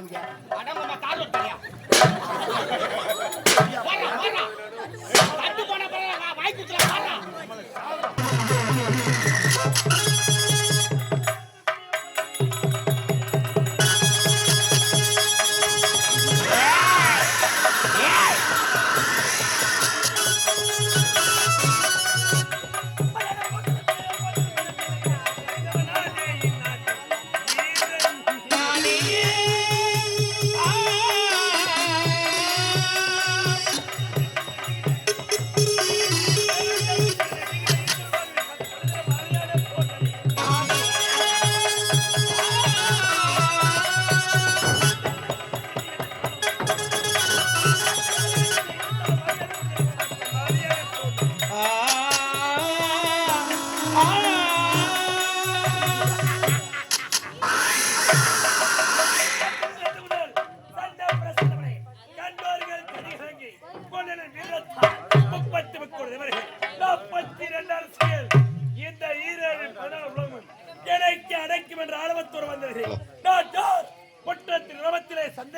அவங்க அடங்கம்மா கால்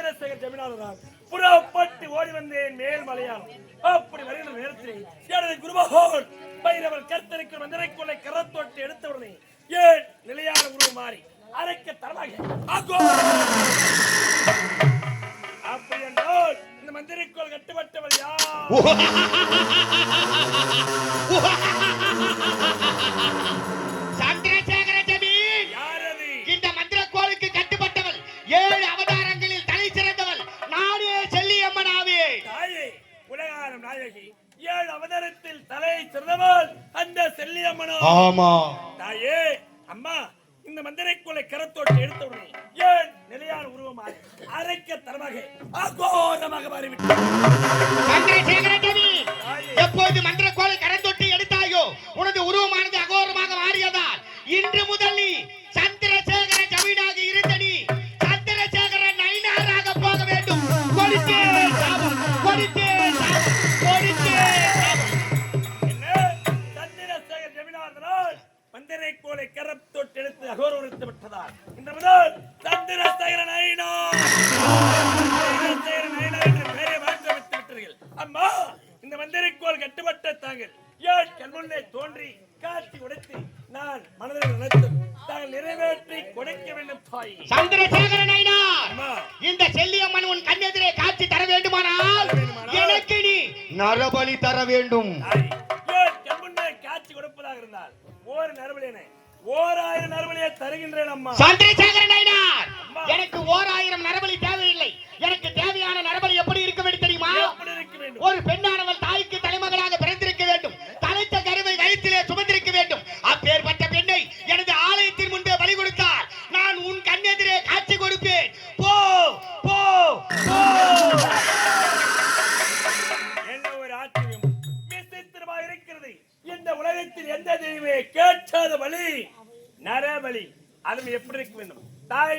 சந்திரசேகர் ஜமீனாளர் புறப்பட்டு ஓடி வந்தேன் மேல் மலையாளம் அப்படி வருகிற நேரத்திலே எனது குருமகோன் பைரவர் கர்த்தருக்கு மந்திரைக்குள்ளே எடுத்த உடனே ஏன் நிலையான உருவம் மாறி அரைக்க தரமாக அப்படி என்றால் இந்த மந்திரிக்கோள் கட்டுப்பட்டவர் யார்? தலை சிறந்தவள் அந்த செல்லியம்மனோ. ஆமா. தாயே அம்மா இந்த மந்திரைக்குள்ளே கரத்தோட்டு எடுத்தவுடனே ஏன் நிலையான உருவமாக அரைக்க தரமாக ஆகோரமாக மாறிவிட்டது எப்போது மந்திர கோலை கரந்தொட்டி எடுத்தாயோ உனது உருவமானது அகோரமாக மாறியதால் இன்று முதல் நீ கோல் கட்டுப்பட்ட தாங்கள். ஏன் கண்முன்னே தோன்றி காட்சி உடைத்து நான் மனதில் நினைத்தும் தாங்கள் நிறைவேற்றி கொடுக்க வேண்டும் தாய். சந்திரசேகர நைனார் அம்மா. இந்த செல்லியம்மன் உன் கண்ணெதிரே காட்சி தர வேண்டுமானால் எனக்கு நீ நரபலி தர வேண்டும். கண்முன்னே காட்சி கொடுப்பதாக இருந்தால் ஓர் நறுவலியனை ஓர் ஆயிரம் நறுவலியை தருகின்றேன் அம்மா. சந்திரசேகர நைனார் எனக்கு ஓர் ஆயிரம் நரபலி தேவையில்லை. எனக்கு தேவையான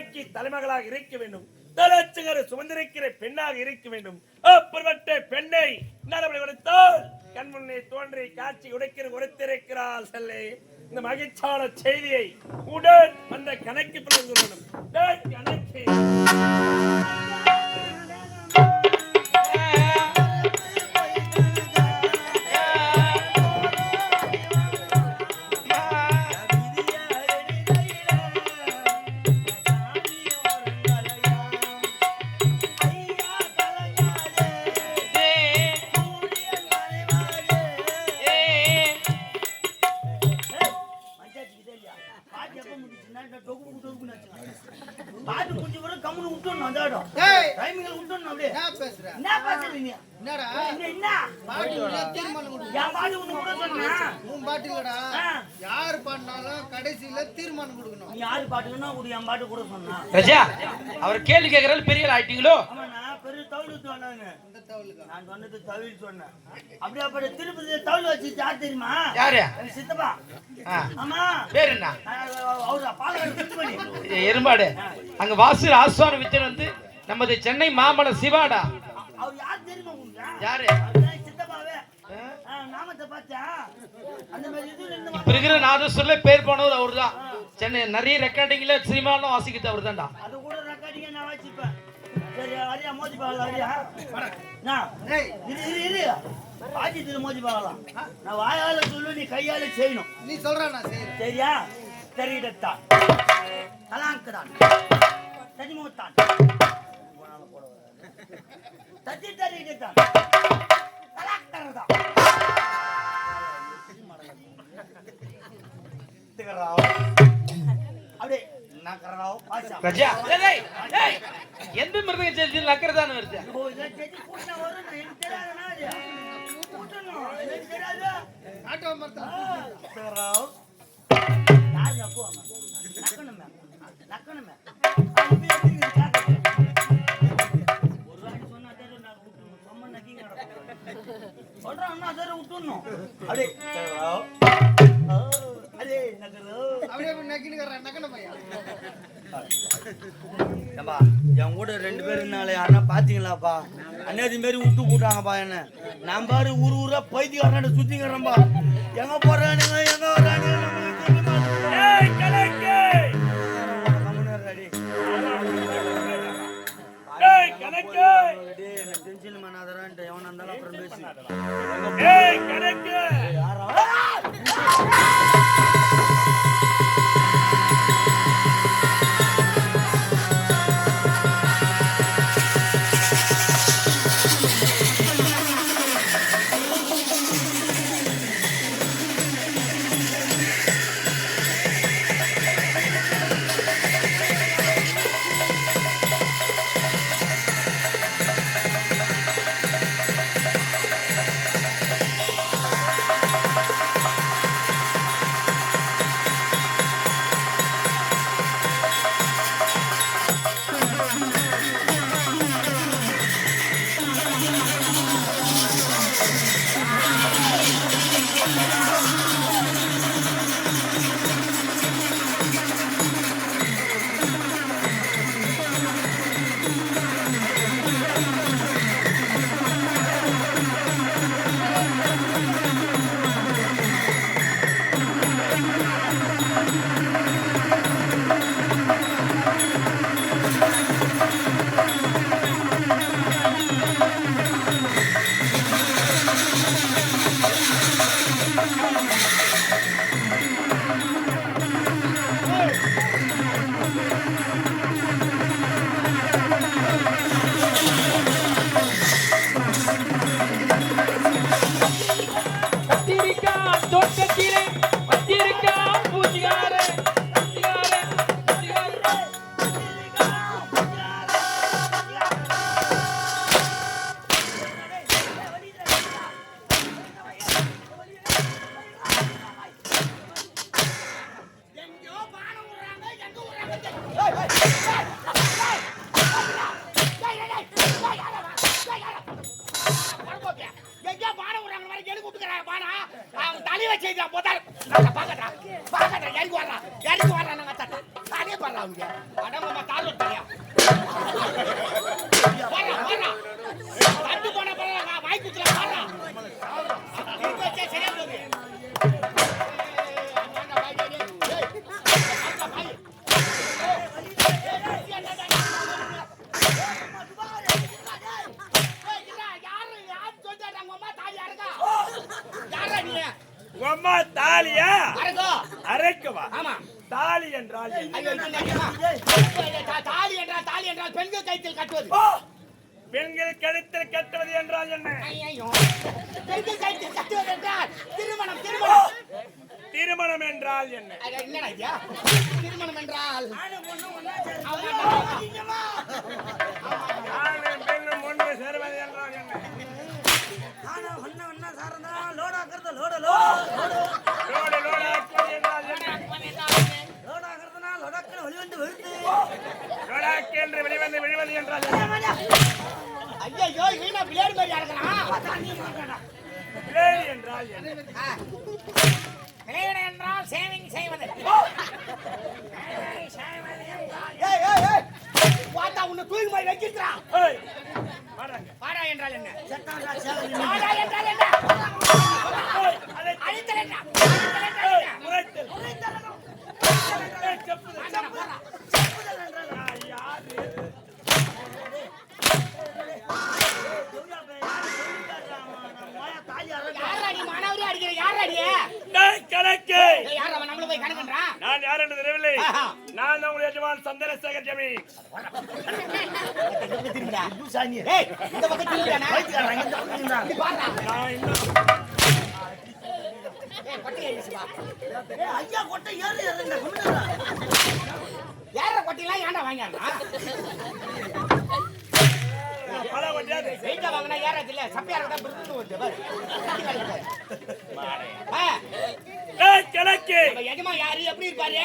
தாய்க்கு தலைமகளாக இருக்க வேண்டும். தலச்சுகர சுமந்திருக்கிற பெண்ணாக இருக்க வேண்டும். அப்படிப்பட்ட பெண்ணை நரபலி கொடுத்தால் கண்முன்னே தோன்றி காட்சி உடைக்கிற உரைத்திருக்கிறாள் செல்லே. இந்த மகிழ்ச்சியான செய்தியை உடன் அந்த கணக்கு பிறந்து கணக்கு. பாட்டு ஒண்ணு கூட சொன்னேன் உன் பாட்டு இல்லடா. யார் பாடினாலும் கடைசியில தீர்மானம் கொடுக்கணும். நீ யாரு பாட்டுன்னா கூட என் பாட்டு கூட சொன்னா. ரஜா அவர் கேள்வி கேட்கறாரு பெரிய ஆள் ஆயிட்டீங்களோ? ஆமா நான் பெரிய தவிழ் சொன்னாங்க. இந்த தவளுக்கு நான் சொன்னது தவிழ் சொன்னேன். அப்படியே அப்படி திருப்பதி தவிழ் வச்சு யார் தெரியுமா? யாரு? சித்தப்பா. ஆ, ஆமா. பேர் என்ன? அவரு பாலக்காடு எருமாடு. அங்க வாசு ஆஸ்வான வித்தன் வந்து நமது சென்னை மாம்பழம் சிவாடா. அவர் யார் தெரியுமா யாரு? இருக்கிற நாதஸ்வரில் பேர் போனவர் அவர்தான். சென்னை நிறைய ரெக்கார்டிங்ல சினிமாலாம் வாசிக்கிறது அவர் தான்டா அது கூட ரெக்கார்டிங்க நான் வச்சுப்பேன் சரி அரியா மோதி பார்க்கலாம் அரியா நான் டேய் இரு இரு இரு. பாஜித்துல மோதி பார்க்கலாம். நான் வாயால சொல்லு நீ கையால செய்யணும். நீ சொல்ற நான் சரியா? தெரியிடத்தான் கலாங்கதான் தனிமூத்தான் தத்தி தெரியிடத்தான் கலாக்கரதான். அப்படியே நக்கராவ் பாஷா கஜா. டேய், டேய், எந்த மிருதங்க செஞ்சு நக்கறதான வருது ஓ இதை செஞ்சு கூட்டினா வரும் எனக்கு தெரியாதுன்னா அது கூட்டணும் எனக்கு தெரியாது. ஆட்டோ மரத்துல நக்கராவ் யார் நக்குவாங்க நக்கணுமே பாத்தீங்களாப்பா அன்னைக்கு மாரி விட்டு கூட்டாங்கப்பா என்ன. நான் பாரு ஊர் ஊரா பைத்தியக்காரன சுத்திக்கிறேன்பா எங்க போறானுங்க அவன் தலையில செய்தா போதா நான் பாக்கட்டா பாக்கட்டா இறங்கி வர்றா இறங்கி வர்றா நாங்க அதே பண்ணலாம் அவங்க. அடங்க தாழ்வு. தாலியா? அரகோ அரைக்கவா? ஆமா. தாலி என்றால் தாலி என்றால் தாலி என்றால் பெண்கள் கைத்தில் கட்டுவது! பெண்கள் கழுத்தில் கட்டுவது என்றால் என்ன. பெண்கள் கைத்தில் கட்டுவது என்றால் திருமணம் திருமணம். திருமணம் என்றால் என்ன? என்னடா ஐயா திருமணம் என்றால் என்றால் பிளேடு என்றால் சேவிங் செய்வது வாத்தா உன்னை தூக்கி போய் வைக்கிறா ஏய், வாடாங்க. பாடா என்றால் என்ன செத்தான்டா, சேவல் பாடா என்றால் என்ன ஏய், அதை- அழித்தல் என்ன அழித்தல் என்றால் ஏய், என்ன? உரைத்தல். ஏய், செப்புதல். வாடா, போடா. நான் யாரு அடியே டேய் கணக்கு ஏய், யார் அவன் நம்மள போய் கணக்குன்றான் நான் யார் என்று தெரியவில்லை ஆஹா. நான் தான் உங்கள் எஜமான் சந்திரசேகர் ஜமி இந்த பக்கம் இந்த நான் இன்னும் ஐயா கொட்டை ஏறு ஏறுங்க கும்பிடுறா ஏற கொட்டையெல்லாம் ஏன்டா வாங்கியானா? பல வண்டியாது வெயிட்டா வாங்கினா ஏறாது இல்ல சப்பையார விட பிரிந்து வருது பாரு நம்ம எஜமா யாரு? எப்படி இருப்பாரு?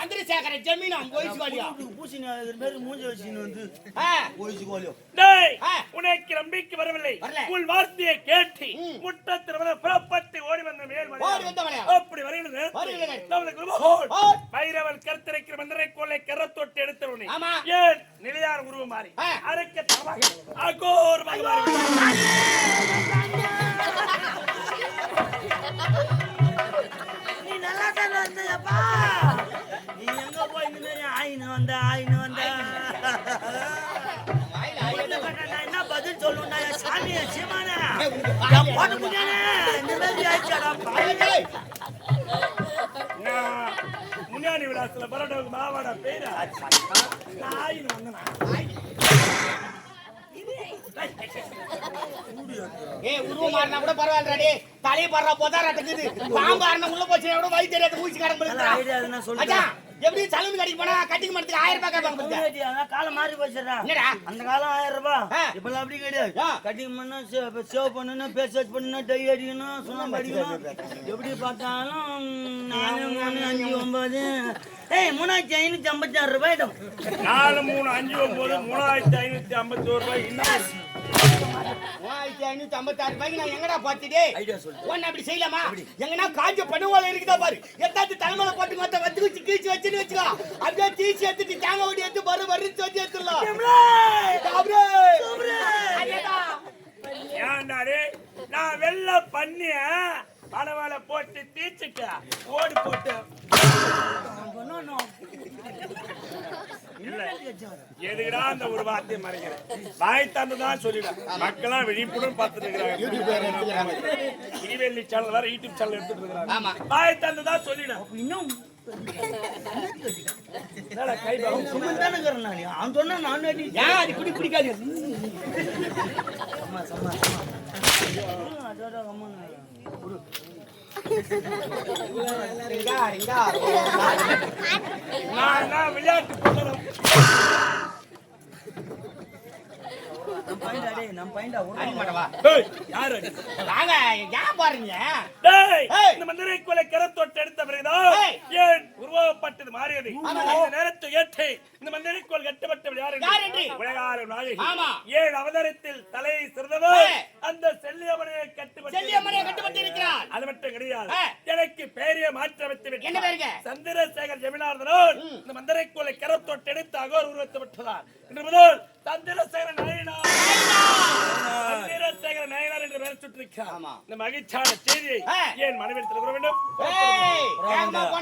சந்திரசேகர ஜமீன் அவங்க வயசு வாலியா பூசி மாரி மூஞ்சி வச்சுன்னு வந்து ஆ, ஒழிச்சு கோலியோ டேய். உனக்கு நம்பிக்கை வரவில்லை. உன் வார்த்தையை கேட்டு ம். முட்டத்திற்கு புறப்பட்டு ஓடி வந்த மேல். அப்படி வருகிறது. பைரவன் கருத்திரைக்கிற மந்திரை கோலை கரத்தொட்டு எடுத்தவனே ஆமா. ஏன் நிலையான உருவம் மாறி. அரைக்க அகோரமாக மாறி நீ நல்லா தானே இருந்தப்பா நீ எங்க போய் இந்த மாதிரி ஆயின்னு வந்த ஆயின்னு வந்த. நான் என்ன பதில் சொல்லுண்டா? சாமி சீமானே. என் போட்டு முடியானே இந்த மாதிரி ஆயிடுச்சாடா முன்னாடி பரோட்டாவுக்கு மாவாடா பேரா. ஆயின்னு வந்தேனா ஏய் உருவம் மாறினா கூட பரவாயில்ல டேய். தலைய பறற போதா ரட்டக்குது. பாம்பு ஆறன உள்ள போச்சு கூட வயிறு தெரியாத ஊசி ஐடியா எதுனா சொல்லுடா. எப்படி சலூன் கடைக்கு போனா கட்டிங் பண்ணதுக்கு ஆயிரம் ரூபாய் கேட்பாங்க காலம் மாறி போச்சுடா என்னடா? அந்த காலம் ஆயிரம் ரூபாய். இப்பெல்லாம் அப்படி கிடையாது. கட்டிங் பண்ணணும் சேவ் பண்ணணும் பேஸ் வாஷ் பண்ணணும் டை அடிக்கணும் சுண்ணாம்பு அடிக்கணும். எப்படி பார்த்தாலும் நாலு மூணு அஞ்சு ஒன்பது. ஏய் மூணாயிரத்தி ஐநூத்தி ஐம்பத்தி ஆறு ரூபாயிடும் நாலு மூணு அஞ்சு ஒன்பது மூணாயிரத்தி ஐநூத்தி ஐம்பத்தி ஒரு ரூபாய். இன்னும் மூவாயிரத்தி ஐநூத்தி ஐம்பத்தாறு ரூபாய்க்கு நான் எங்கடா பார்த்துட்டே? ஒன்னு அப்படி செய்யலாமா? எங்கன்னா காஞ்ச பண்ணுவோல இருக்குதா பாரு. எத்தாத்து தலைமையில போட்டு மொத்த வச்சு வச்சு கீச்சு வச்சுன்னு வச்சுக்கோ. அப்படியே தீச்சு எடுத்துட்டு தேங்காய் ஓடி எடுத்து பரு வரிச்சு வச்சு எடுத்துடலாம். டேய், நான் வெள்ள பண்ணிய பலவால போட்டு தீச்சுக்க. ஓடி போட்டு. எதுக்குடா அந்த ஒரு வார்த்தையை மறைக்கிறேன் வாய் தந்துதான் சொல்லிடு மக்கள்லாம் விழிப்புடன் பார்த்துட்டு இருக்கிறாங்க. டிவிஎல்இ சேனல் வேற யூடியூப் சேனல் எடுத்துட்டு இருக்காங்க ஆமா. வாய் தந்துதான் சொல்லிடு இன்னும் என்னடா கை பாவம் சும்மா தானே இருக்கிறேன் நான் அவன் விளையாட்டு நம்ம பையன்டா மாட்டவா. யாரு ஏன் பாருங்க இந்த மந்திரை கொலை கரத்தொட்டு எடுத்த பிறகுதான் ஏன் உருவப்பட்டது மாறியது நேரத்தை ஏற்று இந்த மந்திரை கோல் கட்டப்பட்டவர் யார் யார் நாயகி ஏழு அவதாரத்தில் தலையை சிறந்தவர் அந்த செல்லியம்மனையை கட்டுப்பட்டு செல்லியம்மனை கட்டுப்பட்டு இருக்கிறார் அது மட்டும் கிடையாது. எனக்கு பேரிய மாற்றம் வைத்து. என்ன பேருங்க? சந்திரசேகர் ஜெமினார்தனோர் இந்த மந்திரை கோலை கரத்தொட்டு எடுத்து அகோர் உருவத்தை விட்டதார் இன்று முதல் சந்திரசேகர நாயனார் சந்திரசேகர நாயனார் என்று பெயர் சுட்டிருக்கிறார். இந்த மகிழ்ச்சியான செய்தியை. ஏன் மனைவிடத்தில் கூற வேண்டும்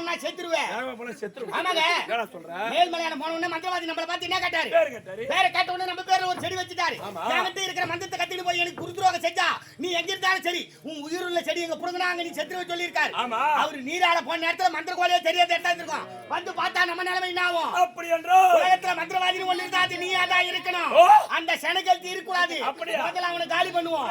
போனா செத்துருவேன் வேகமா போனா செத்துருவோம். ஆமாங்க. என்னடா சொல்ற? மேல்மலையான போன உடனே மந்திரவாதி நம்மள பார்த்து என்ன கேட்டாரு பேரு கேட்டாரு. பேரை கேட்ட உடனே நம்ம பேர்ல ஒரு செடி வச்சுட்டாரு. என்கிட்ட இருக்கிற மந்திரத்தை கத்திட்டு போய் எனக்கு குருதுரோகம் செஞ்சா நீ எங்க இருந்தாலும் சரி உன் உயிருள்ள செடி எங்க புடுங்கினா அங்க நீ செத்துருவ சொல்லியிருக்காரு. அவரு நீரால போன நேரத்துல மந்திர கோலையே தெரியாத எடுத்தாந்துருக்கோம் வந்து பார்த்தா நம்ம நிலைமை என்ன ஆகும் அப்படி என்றோ உலகத்துல மந்திரவாதின்னு ஒண்ணு இருந்தா அது நீ அதான் இருக்கணும். அந்த செனகல் அப்படியா? முதல்ல அவனை காலி பண்ணுவோம்?